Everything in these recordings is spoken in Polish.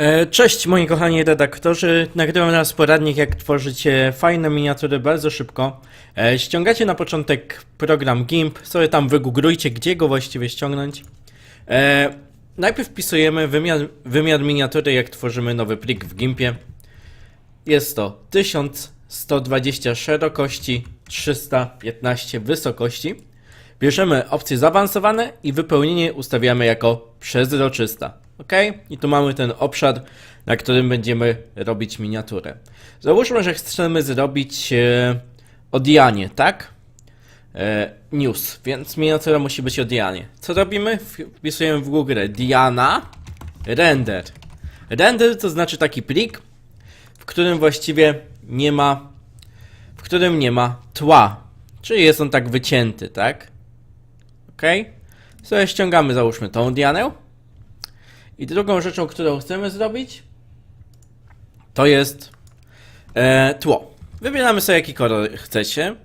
E, Cześć moi kochani redaktorzy, nagrywam teraz poradnik jak tworzyć e, fajne miniatury bardzo szybko. E, Ściągacie na początek program GIMP, sobie tam wygooglujcie gdzie go właściwie ściągnąć. E, Najpierw wpisujemy wymiar, wymiar miniatury jak tworzymy nowy plik w GIMPie. Jest to 1120 szerokości, 315 wysokości. Bierzemy opcje zaawansowane i wypełnienie ustawiamy jako przezroczysta. Ok? I tu mamy ten obszar, na którym będziemy robić miniaturę. Załóżmy, że chcemy zrobić e, odjanie, tak? E, news, więc miniatura musi być odjanie. Co robimy? Wpisujemy w Google Diana render. Render to znaczy taki plik, w którym właściwie nie ma, w którym nie ma tła. Czyli jest on tak wycięty, tak? Ok? Sobie ściągamy, załóżmy tą Dianę. I drugą rzeczą, którą chcemy zrobić, to jest e, tło. Wybieramy sobie jaki kolor chcecie.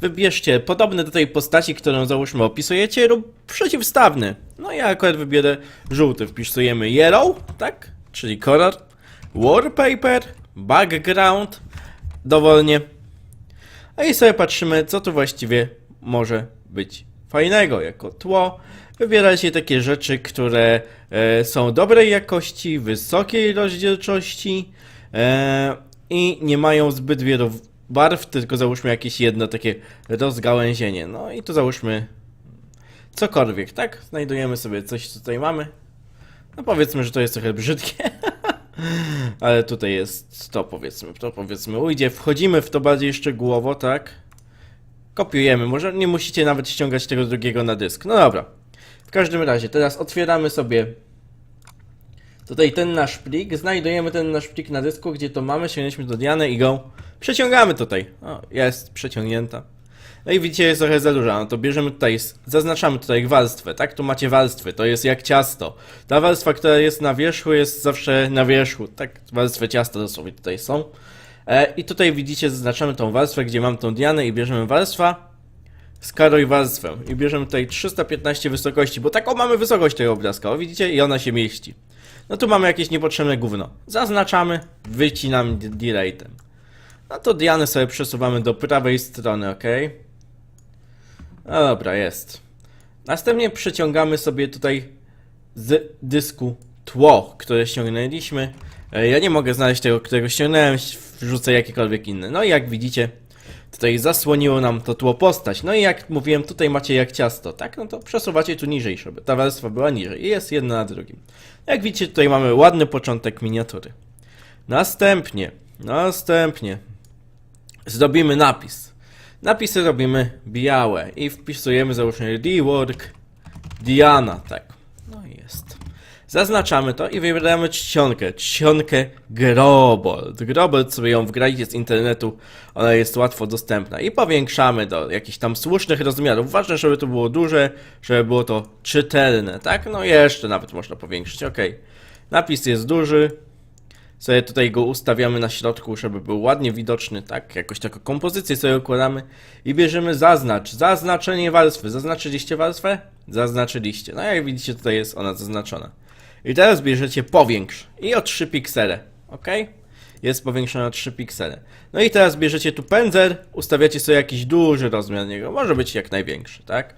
Wybierzcie podobny do tej postaci, którą załóżmy opisujecie, lub przeciwstawny. No ja akurat wybierę żółty. Wpisujemy yellow, tak? Czyli kolor. Wallpaper, background, dowolnie. A i sobie patrzymy, co tu właściwie może być fajnego jako tło. Wybierajcie takie rzeczy, które e, są dobrej jakości, wysokiej rozdzielczości e, i nie mają zbyt wielu barw, tylko załóżmy jakieś jedno takie rozgałęzienie. No i tu załóżmy cokolwiek, tak? Znajdujemy sobie coś, co tutaj mamy. No powiedzmy, że to jest trochę brzydkie. Ale tutaj jest to powiedzmy, to powiedzmy ujdzie. Wchodzimy w to bardziej szczegółowo, tak? Kopiujemy, może nie musicie nawet ściągać tego drugiego na dysk. No dobra. W każdym razie, teraz otwieramy sobie tutaj ten nasz plik, znajdujemy ten nasz plik na dysku, gdzie to mamy, sięgnięliśmy do Diany i go przeciągamy tutaj. O, jest przeciągnięta. No i widzicie, jest trochę za duża, no to bierzemy tutaj, zaznaczamy tutaj warstwę, tak? Tu macie warstwy, to jest jak ciasto. Ta warstwa, która jest na wierzchu, jest zawsze na wierzchu, tak? Warstwy ciasta dosłownie tutaj są. E, I tutaj widzicie, zaznaczamy tą warstwę, gdzie mam tą Dianę i bierzemy warstwa, skaruj warstwę i bierzemy tutaj 315 wysokości, bo taką mamy wysokość tego obrazka, o widzicie? I ona się mieści. No tu mamy jakieś niepotrzebne gówno. Zaznaczamy, wycinamy delete'em. No to Dianę sobie przesuwamy do prawej strony, ok? No dobra, jest. Następnie przeciągamy sobie tutaj z dysku tło, które ściągnęliśmy. E, Ja nie mogę znaleźć tego, którego ściągnąłem, wrzucę jakiekolwiek inny. No i jak widzicie, tutaj zasłoniło nam to tło postać. No i jak mówiłem, tutaj macie jak ciasto, tak? No to przesuwacie tu niżej, żeby ta warstwa była niżej. I jest jedna na drugim. Jak widzicie, tutaj mamy ładny początek miniatury. Następnie, następnie zrobimy napis. Napisy robimy białe i wpisujemy załóżmy rework Diana, tak. No i jest. Zaznaczamy to i wybieramy czcionkę, czcionkę Grobold. Grobold sobie ją wgrajcie z internetu, ona jest łatwo dostępna i powiększamy do jakichś tam słusznych rozmiarów. Ważne, żeby to było duże, żeby było to czytelne, tak? No jeszcze nawet można powiększyć, ok. Napis jest duży, sobie tutaj go ustawiamy na środku, żeby był ładnie widoczny, tak? Jakoś taką kompozycję sobie układamy i bierzemy zaznacz, zaznaczenie warstwy. Zaznaczyliście warstwę? Zaznaczyliście. No jak widzicie tutaj jest ona zaznaczona. I teraz bierzecie powiększ i o 3 piksele, ok? Jest powiększona o 3 piksele. No i teraz bierzecie tu pędzel, ustawiacie sobie jakiś duży rozmiar niego, może być jak największy, tak?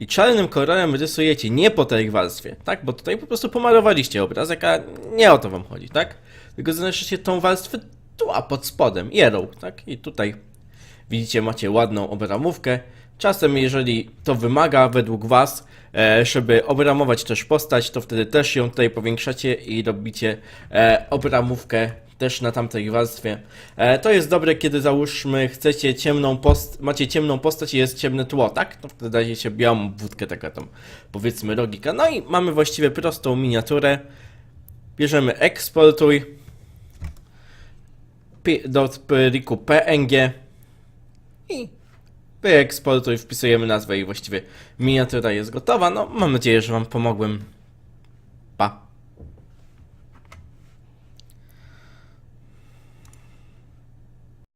I czarnym kolorem rysujecie nie po tej warstwie, tak? Bo tutaj po prostu pomalowaliście obrazek, a nie o to wam chodzi, tak? Tylko zaznaczycie tą warstwę tu, a pod spodem, yellow, tak? I tutaj widzicie, macie ładną obramówkę. Czasem, jeżeli to wymaga według was, e, żeby obramować też postać, to wtedy też ją tutaj powiększacie i robicie e, obramówkę też na tamtej warstwie. E, to jest dobre, kiedy załóżmy chcecie ciemną post macie ciemną postać i jest ciemne tło, tak? To wtedy dajecie białą wódkę, taka tam powiedzmy logika. No i mamy właściwie prostą miniaturę. Bierzemy eksportuj do pliku PNG i wyeksportuj, wpisujemy nazwę i właściwie miniatura jest gotowa. No, mam nadzieję, że Wam pomogłem